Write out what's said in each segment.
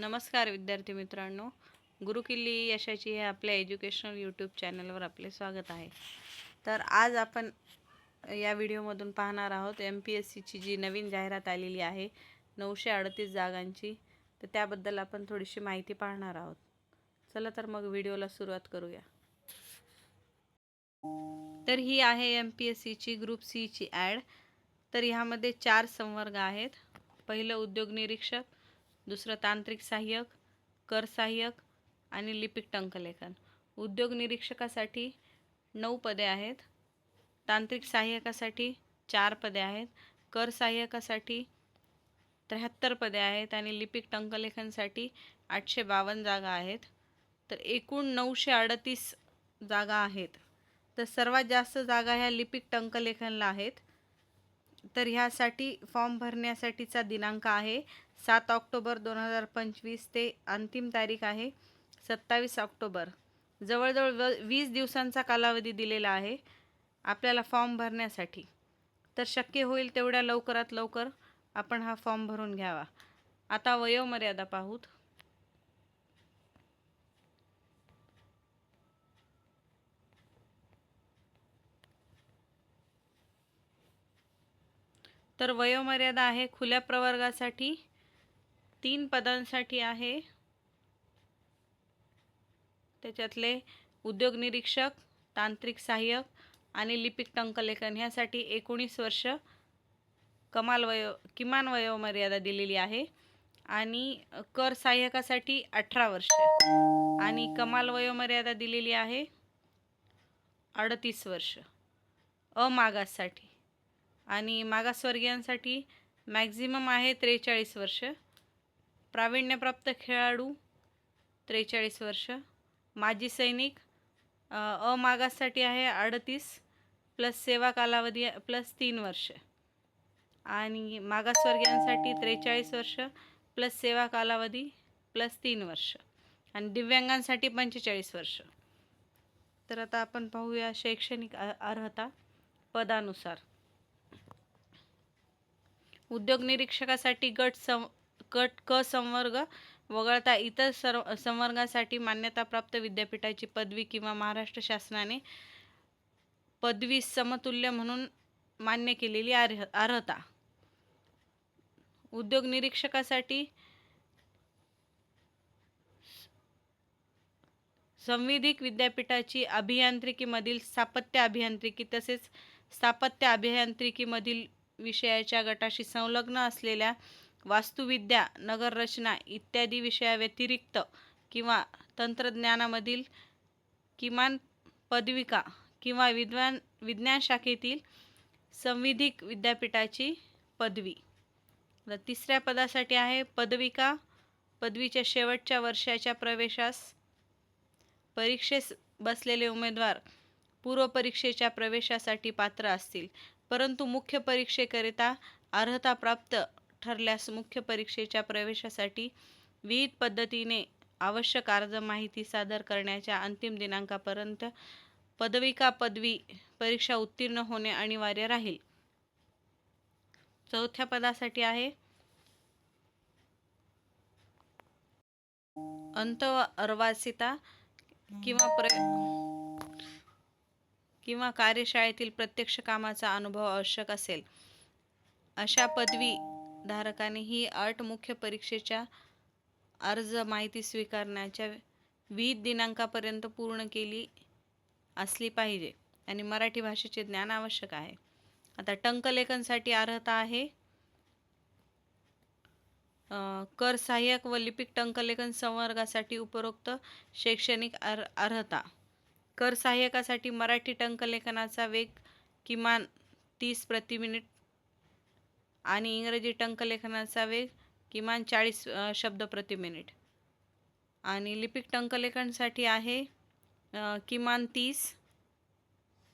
नमस्कार विद्यार्थी मित्रांनो. गुरुकिल्ली यशाची हे आपल्या एज्युकेशनल यूट्यूब चॅनलवर आपले स्वागत आहे. तर आज आपण या व्हिडिओमधून पाहणार आहोत एम पी एस सीची जी नवीन जाहिरात आलेली आहे नऊशे अडतीस जागांची. तर त्याबद्दल आपण थोडीशी माहिती पाहणार आहोत. चला तर मग व्हिडिओला सुरुवात करूया. तर ही आहे एम पी एस सीची ग्रुप सीची ॲड. तर ह्यामध्ये चार संवर्ग आहेत. पहिलं उद्योग निरीक्षक दुसरं तांत्रिक सहाय्यक कर सहाय्यक आणि लिपिक टंकलेखन. उद्योग निरीक्षकासाठी नऊ पदे आहेत. तांत्रिक सहाय्यकासाठी चार पदे आहेत. कर सहाय्यकासाठी त्र्याहत्तर पदे आहेत आणि लिपिक टंकलेखनसाठी आठशे बावन्न जागा आहेत. तर एकूण नऊशे अडतीस जागा आहेत. तर सर्वात जास्त जागा ह्या लिपिक टंकलेखनला आहेत. तर ह्यासाठी फॉर्म भरण्यासाठीचा दिनांक आहे सात ऑक्टोबर दोन हजार पंचवीस ते अंतिम तारीख आहे सत्तावीस ऑक्टोबर. जवळजवळ व वीस दिवसांचा कालावधी दिलेला आहे आपल्याला फॉर्म भरण्यासाठी. तर शक्य होईल तेवढ्या लवकरात लवकर आपण हा फॉर्म भरून घ्यावा. आता वयोमर्यादा पाहूत. तर वयोमर्यादा आहे खुल्या प्रवर्गासाठी तीन पदांसाठी आहे. त्याच्यातले उद्योग निरीक्षक तांत्रिक सहाय्यक आणि लिपिक टंकलेखन ह्यासाठी एकोणीस वर्ष कमाल वयो किमान वयोमर्यादा दिलेली आहे. आणि कर सहाय्यकासाठी अठरा वर्ष आणि कमाल वयोमर्यादा दिलेली आहे अडतीस वर्ष. अमागाससाठी. आणि मागासवर्गीयांसाठी मॅक्झिमम आहे त्रेचाळीस वर्ष. प्रावीण्यप्राप्त खेळाडू त्रेचाळीस वर्ष. माजी सैनिक अमागाससाठी आहे अडतीस प्लस सेवा कालावधी प्लस तीन वर्ष. आणि मागासवर्गीयांसाठी त्रेचाळीस वर्ष प्लस सेवा कालावधी प्लस तीन वर्ष. आणि दिव्यांगांसाठी पंचेचाळीस वर्ष. तर आता आपण पाहूया शैक्षणिक अर्हता पदानुसार. उद्योग निरीक्षकासाठी गट सं गट क संवर्ग वगळता इतर सर्व संवर्गासाठी मान्यताप्राप्त विद्यापीठाची पदवी किंवा महाराष्ट्र शासनाने पदवी समतुल्य म्हणून मान्य केलेली अर्ह अर्हता. उद्योग निरीक्षकासाठी संविधिक विद्यापीठाची अभियांत्रिकीमधील स्थापत्य अभियांत्रिकी तसेच स्थापत्य अभियांत्रिकीमधील विषयाच्या गटाशी संलग्न असलेल्या वास्तुविद्या नगररचना इत्यादी विषयाव्यतिरिक्त किंवा तंत्रज्ञानामधील किमान पदविका किंवा विद्वान विज्ञान शाखेतील संविधिक विद्यापीठाची पदवी. तिसऱ्या पदासाठी आहे पदविका पदवीच्या शेवटच्या वर्षाच्या प्रवेशास परीक्षेस बसलेले उमेदवार पूर्वपरीक्षेच्या प्रवेशासाठी पात्र असतील. परंतु मुख्य परीक्षेकरिता अर्हता प्राप्त ठरल्यास मुख्य परीक्षेच्या प्रवेशासाठी विविध पद्धतीने आवश्यक अर्ज माहिती सादर करण्याच्या अंतिम दिनांकापर्यंत पदविका पदवी परीक्षा उत्तीर्ण होणे अनिवार्य राहील. चौथ्या पदासाठी आहे. अंत अर्वासिता किंवा प्र किंवा कार्यशाळेतील प्रत्यक्ष कामाचा अनुभव आवश्यक असेल अशा पदवी धारकाने ही अट मुख्य परीक्षेच्या अर्ज माहिती स्वीकारण्याच्या विविध दिनांकापर्यंत पूर्ण केली असली पाहिजे आणि मराठी भाषेचे ज्ञान आवश्यक आहे. आता टंकलेखनसाठी अर्हता आहे. कर सहाय्यक व लिपिक टंकलेखन संवर्गासाठी उपरोक्त शैक्षणिक अर् अर्हता. कर सहाय्यकासाठी मराठी टंकलेखनाचा वेग किमान तीस प्रति मिनिट आणि इंग्रजी टंकलेखनाचा वेग किमान चाळीस शब्द प्रति मिनिट. आणि लिपिक टंकलेखनसाठी आहे किमान तीस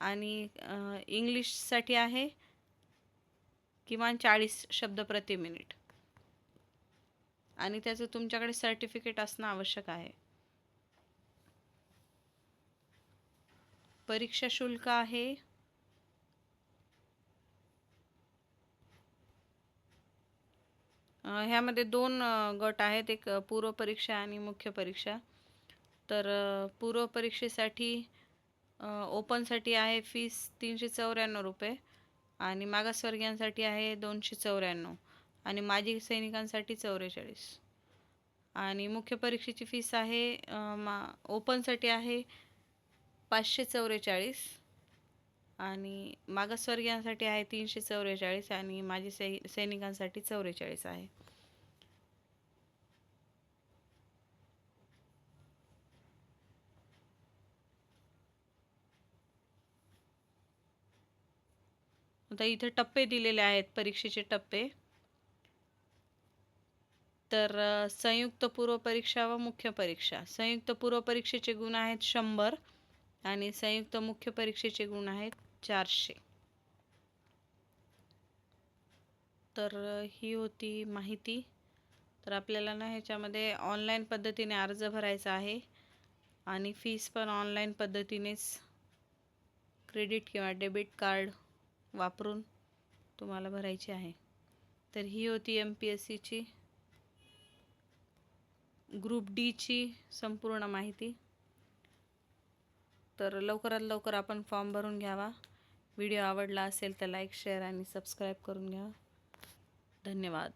आणि इंग्लिशसाठी आहे किमान चाळीस शब्द प्रति मिनिट. आणि त्याचं तुमच्याकडे सर्टिफिकेट असणं आवश्यक आहे. परीक्षा शुल्क आहे. ह्यामध्ये दोन गट आहेत. एक पूर्व परीक्षा आणि मुख्य परीक्षा. तर पूर्व परीक्षेसाठी ओपनसाठी आहे फीस तीनशे चौऱ्याण्णव रुपये आणि मागासवर्गीयांसाठी आहे दोनशे चौऱ्याण्णव आणि माजी सैनिकांसाठी चौवेचाळीस आणि मुख्य परीक्षेची फीस आहे मा ओपनसाठी आहे पाचशे चौवेचाळीस आणि मागासवर्गीयांसाठी आहे तीनशे चौवेचाळीस आणि माजी सै सैनिकांसाठी चौवेचाळीस आहे. आता इथे टप्पे दिलेले आहेत परीक्षेचे टप्पे. तर संयुक्त पूर्व परीक्षा व मुख्य परीक्षा. संयुक्त पूर्व परीक्षेचे गुण आहेत शंभर आणि संयुक्त मुख्य परीक्षेचे गुण आहेत चारशे. तर ही होती माहिती. तर आपल्याला ना ह्याच्यामध्ये ऑनलाईन पद्धतीने अर्ज भरायचा आहे. आणि फीस पण ऑनलाईन पद्धतीनेच क्रेडिट किंवा डेबिट कार्ड वापरून तुम्हाला भरायची आहे. तर ही होती एम पी एस सीची ग्रुप डीची संपूर्ण माहिती. तर लवकरात लवकर आपण फॉर्म भरून घ्यावा. व्हिडिओ आवडला असेल तर लाईक शेअर आणि सबस्क्राईब करून घ्या. धन्यवाद.